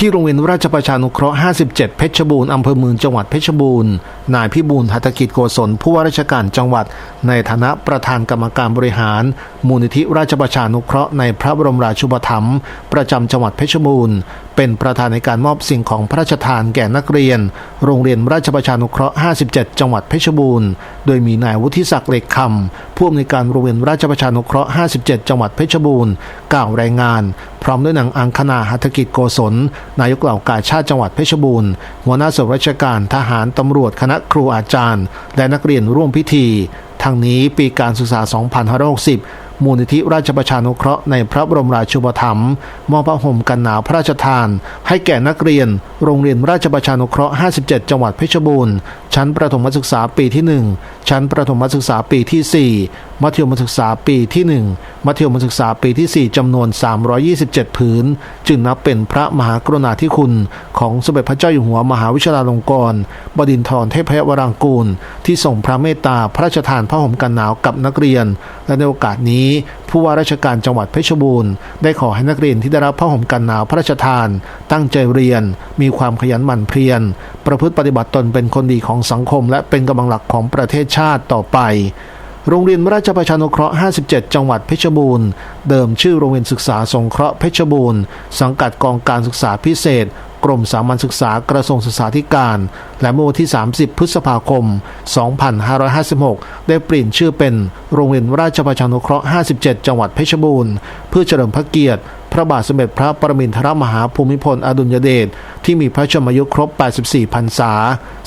ที่โรงเรียนราชประชานุเคราะห์ 57 เพชรบูรณ์ อำเภอเมืองจังหวัดเพชรบูรณ์ นายพิบูลหัตถกิจโกศล ผู้ว่าราชการจังหวัด ในฐานะประธานกรรมการบริหาร มูลนิธิราชประชานุเคราะห์ในพระบรมราชูปถัมภ์ประจำจังหวัดเพชรบูรณ์ เป็นประธานในการมอบสิ่งของพระราชทานแก่นักเรียน โรงเรียนราชประชานุเคราะห์ 57 จังหวัดเพชรบูรณ์ โดยมีนายวุฒิศักดิ์เหล็กคำ ผู้อำนวยการโรงเรียนราชประชานุเคราะห์ 57 จังหวัดเพชรบูรณ์ กล่าวรายงาน พร้อมด้วยนางอังคณาหัตกิจโกศล นายกเหล่ากาชาติจังหวัดเพชรบูรณ์ หัวหน้าส่วนราชการทหารตำรวจคณะครูอาจารย์ และนักเรียนร่วมพิธีทั้งนี้ปีการศึกษา 2560 มูลนิธิราชประชานุเคราะห์ในพระบรมราชูปถัมภ์มอบผ้าห่มกันหนาวพระราชทาน ให้แก่นักเรียน โรงเรียนราชประชานุเคราะห์ 57 จังหวัดเพชรบูรณ์ ชั้นประถมศึกษาปีที่ 1 ชั้นประถมศึกษาปีที่ 4 มัธยมศึกษาปีที่ 1 มัธยมศึกษาปีที่ 4 จำนวน 327 ผืน จึงนับเป็นพระมหากรุณาธิคุณ ของสมเด็จพระเจ้าอยู่หัวมหาวิชาลาลงกรณ์บดินทรเทพยวรางกูล ที่ส่งพระเมตตาพระราชทานผ้าห่มกันหนาวกับนักเรียน และในโอกาสนี้ ผู้ว่าราชการจังหวัดเพชรบูรณ์ได้ขอให้นักเรียนที่ได้รับผ้าห่มกันหนาวพระราชทาน ตั้งใจเรียน มีความขยันหมั่นเพียร ประพฤติปฏิบัติตนเป็นคนดีของสังคม และเป็นกำลังหลักของประเทศชาติต่อไปโรงเรียนราชประชานุเคราะห์ 57 จังหวัดเพชรบูรณ์ เดิมชื่อโรงเรียนศึกษาสงเคราะห์เพชรบูรณ์ สังกัดกองการศึกษาพิเศษ กรมสามัญศึกษากระทรวงศึกษาธิการ และเมื่อวันที่ 30 พฤษภาคม 2556 ได้เปลี่ยนชื่อเป็นโรงเรียนราชประชานุเคราะห์ 57 จังหวัดเพชรบูรณ์ เพื่อเฉลิมพระเกียรติ ระบาทสมเด็จพระปรมินทรมหาภูมิพลอดุลยเดชที่มีพระชนมายุครบ 84 พรรษา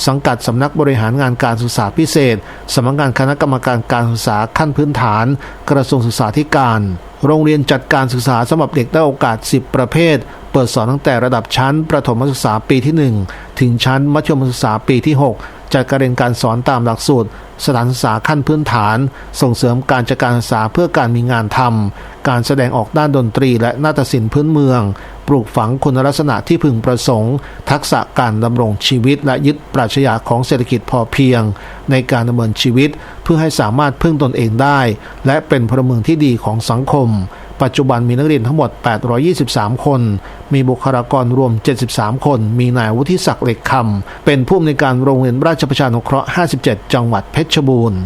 สังกัดสำนักบริหารงานการศึกษาพิเศษ สำนักงานคณะกรรมการการศึกษาขั้นพื้นฐาน กระทรวงศึกษาธิการ โรงเรียนจัดการศึกษาสำหรับเด็กได้โอกาส 10 ประเภท เปิดสอนตั้งแต่ระดับชั้น ประถมศึกษาปีที่ 1 ถึงชั้นมัธยมศึกษาปีที่ 6จัดการเรียนการสอนตามหลักสูตร สถานศึกษาขั้นพื้นฐาน ส่งเสริมการจัดการศึกษาเพื่อการมีงานทำ การแสดงออกด้านดนตรีและนาฏศิลป์พื้นเมือง ปลูกฝังคุณลักษณะที่พึงประสงค์ ทักษะการดำรงชีวิต และยึดปรัชญาของเศรษฐกิจพอเพียง ในการดำเนินชีวิต เพื่อให้สามารถพึ่งตนเองได้ และเป็นพลเมืองที่ดีของสังคม ปัจจุบันมีนักเรียนทั้งหมด 823 คน มีบุคลากรรวม 73 คน มีนายวุฒิศักดิ์เหล็กคำเป็นผู้อำนวยการโรงเรียนราชประชานุเคราะห์ 57 จังหวัดเพชรบูรณ์